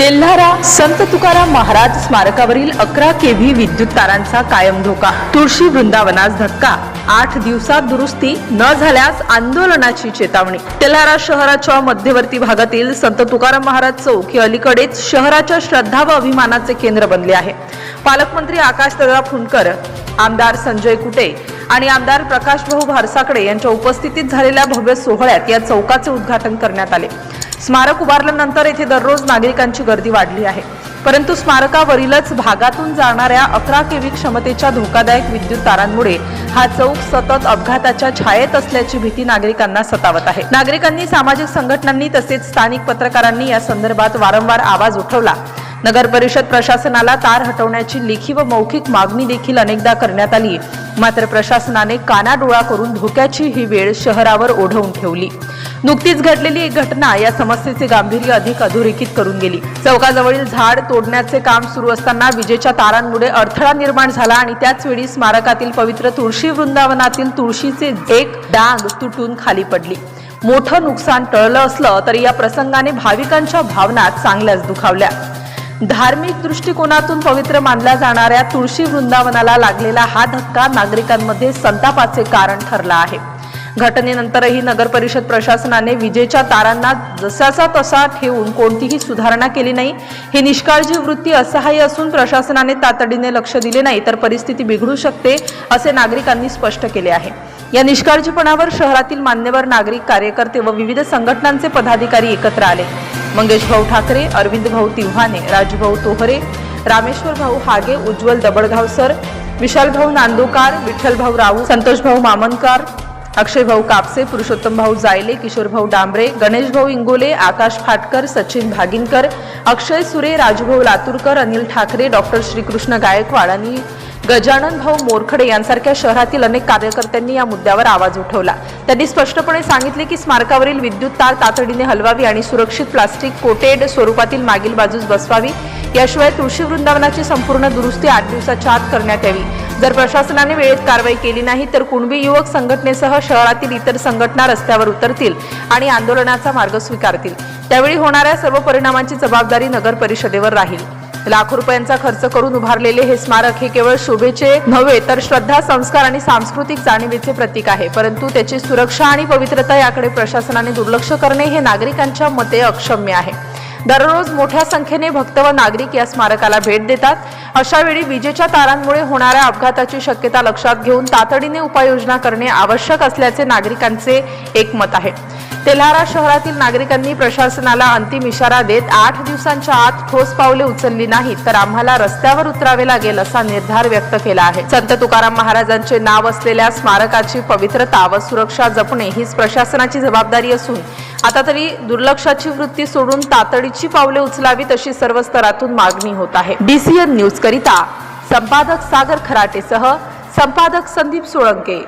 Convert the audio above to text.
तेल्हारा संत तुकाराम महाराज स्मारकावरील अकरा केव्ही विद्युत तारांचा कायम धोका. तुळशी वृंदावनास धक्का. आठ दिवसात दुरुस्ती न झाल्यास आंदोलनाची चेतावणी. तेल्हारा शहराच्या मध्यवर्ती भागातील संत तुकाराम महाराज चौक हे अलीकडेच शहराच्या श्रद्धा व अभिमानाचे केंद्र बनले आहे. पालकमंत्री आकाशदादा फुंडकर आमदार संजय कुटे आणि आमदार प्रकाश भाऊ भारसाकडे यांच्या उपस्थितीत झालेल्या भव्य सोहळ्यात या चौकाचे उद्घाटन करण्यात आले. स्मारक उभारल्यानंतर येथे दररोज नागरिकांची गर्दी वाढली आहे. परंतु स्मारकावरीलच भागातून जाणाऱ्या अकरा केव्ही क्षमतेच्या धोकादायक विद्युत तारांमुळे हा चौक सतत अपघाताच्या छायेत असल्याची भीती नागरिकांना सतावत आहे. नागरिकांनी सामाजिक संघटनांनी तसेच स्थानिक पत्रकारांनी या संदर्भात वारंवार आवाज उठवला. नगर परिषद प्रशासनाला तार हटवण्याची लेखी व मौखिक मागणी देखील अनेकदा करण्यात आली. मात्र प्रशासनाने कानाडोळा करून धोक्याची ही वेळ शहरावर ओढवून ठेवली. नुकतीच घडलेली एक घटना या समस्येचे गांभीर्य अधिक अधोरेखित करून गेली. चौकाजवळील झाड तोडण्याचे काम सुरू असताना विजेच्या तारांमुळे अडथळा निर्माण झाला आणि त्याच वेळी स्मारकातील पवित्र तुळशी वृंदावनातील तुळशीचे एक डाग तुटून खाली पडली. मोठं नुकसान टळलं असलं तरी या प्रसंगाने भाविकांच्या भावना चांगल्याच दुखावल्या. धार्मिक दृष्टिकोनातून पवित्र मानल्या जाणाऱ्या तुळशी वृंदावनाला लागलेला हा धक्का नागरिकांमध्ये संतापाचे कारण ठरला आहे. घटनेनंतरही नगर परिषद प्रशासनाने विजेच्या तारांना जसाचा तसा ठेवून कोणतीही सुधारणा केली नाही. ही निष्काळजी वृत्ती असहाय्य असून प्रशासनाने तातडीने लक्ष दिले नाही तर परिस्थिती बिघडू शकते असे नागरिकांनी स्पष्ट केले आहे. या निष्काळजीपणावर शहरातील मान्यवर नागरिक कार्यकर्ते व विविध संघटनांचे पदाधिकारी एकत्र आले. मंगेश भाऊ ठाकरे अरविंद भाऊ तिव्हाणे राजूभाऊ तोहरे रामेश्वर भाऊ हागे उज्ज्वल दबडगावसर विशाल भाऊ नांदोकार विठ्ठलभाऊ राऊ संतोष भाऊ अक्षय भाऊ कापसे पुरुषोत्तम भाऊ जायले किशोर भाऊ डांबरे गणेश भाऊ इंगोले आकाश फाटकर सचिन भागिनकर अक्षय सुरे राजूभाऊ लातूरकर अनिल ठाकरे डॉक्टर श्रीकृष्ण गायकवाड आणि गजानन भाऊ मोरखडे यांसारख्या शहरातील अनेक कार्यकर्त्यांनी या मुद्द्यावर आवाज उठवला. त्यांनी स्पष्टपणे सांगितले की स्मारकावरील विद्युत तार तातडीने हलवावी आणि सुरक्षित प्लास्टिक कोटेड स्वरूपातील मागील बाजूस बसवावी. याशिवाय तुळशी वृंदावनाची संपूर्ण दुरुस्ती आठ दिवसाच्या आत करण्यात यावी. जर प्रशासनाने वेळेत कारवाई केली नाही तर कुणबी युवक संघटनेसह शहरातील इतर संघटना रस्त्यावर उतरतील आणि आंदोलनाचा मार्ग स्वीकारतील. त्यावेळी होणाऱ्या सर्व परिणामांची जबाबदारी नगर परिषदेवर राहील. लाखो रुपयांचा खर्च करून उभारलेले हे स्मारक हे केवळ शोभेचे नव्हे तर श्रद्धा संस्कार आणि सांस्कृतिक जाणीवेचे प्रतीक आहे. परंतु त्याची सुरक्षा आणि पवित्रता याकडे प्रशासनाने दुर्लक्ष करणे हे नागरिकांच्या मते अक्षम्य आहे. दररोज मोठ्या संख्येने भक्त व नागरिक या स्मारकाला भेट देतात. अशा वेळी विजेच्या तारांमुळे होणाऱ्या अपघाताची शक्यता लक्षात घेऊन तातडीने उपाययोजना करणे आवश्यक असल्याचे नागरिकांचे एकमत आहे. तेल्हारा शहरातील नागरिकांनी प्रशासनाला अंतिम इशारा देत आठ दिवसांच्या आत ठोस पावले उचलली नाहीत तर आम्हाला रस्त्यावर उतरावे लागेल असा निर्धार व्यक्त केला आहे. संत तुकाराम महाराजांचे नाव असलेल्या स्मारकाची पवित्रता व सुरक्षा जपणे हीच प्रशासनाची जबाबदारी असून आता तरी दुर्लक्षाची वृत्ती सोडून तातडीची पावले उचलावीत अशी सर्व स्तरातून मागणी होत आहे. डीसीएन न्यूज करिता संपादक सागर खराटेसह संपादक संदीप सोळंके.